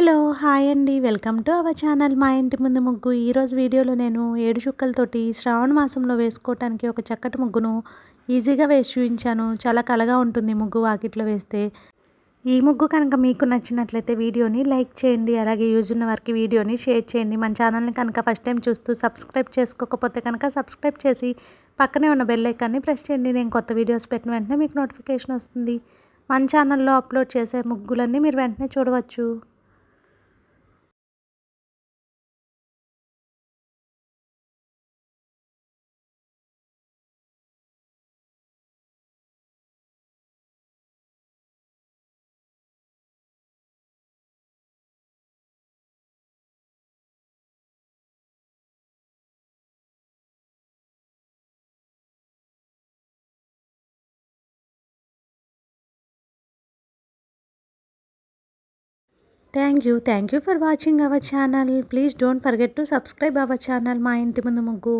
Hello hi అండి. Welcome to our channel. మా ఇంటి ముందు ముగ్గు. ఈరోజు వీడియోలో నేను ఏడు చుక్కలతోటి శ్రావణ మాసంలో వేసుకోవటానికి ఒక చక్కటి ముగ్గును ఈజీగా వేసి చూపించాను. చాలా కలగా ఉంటుంది ముగ్గు వాకిట్లో వేస్తే. ఈ ముగ్గు కనుక మీకు నచ్చినట్లయితే వీడియోని లైక్ చేయండి. అలాగే యూజ్ ఉన్న వారికి వీడియోని షేర్ చేయండి. మన ఛానల్ని కనుక ఫస్ట్ టైం చూస్తూ సబ్స్క్రైబ్ చేసుకోకపోతే కనుక సబ్స్క్రైబ్ చేసి పక్కనే ఉన్న బెల్ ఐకాన్ని ప్రెస్ చేయండి. నేను కొత్త వీడియోస్ పెట్టిన వెంటనే మీకు నోటిఫికేషన్ వస్తుంది. మన ఛానల్లో అప్లోడ్ చేసే ముగ్గులన్నీ మీరు వెంటనే చూడవచ్చు. Thank you thank you for watching our channel please don't forget to subscribe our channel మా ఇంటి ముందు ముగ్గు.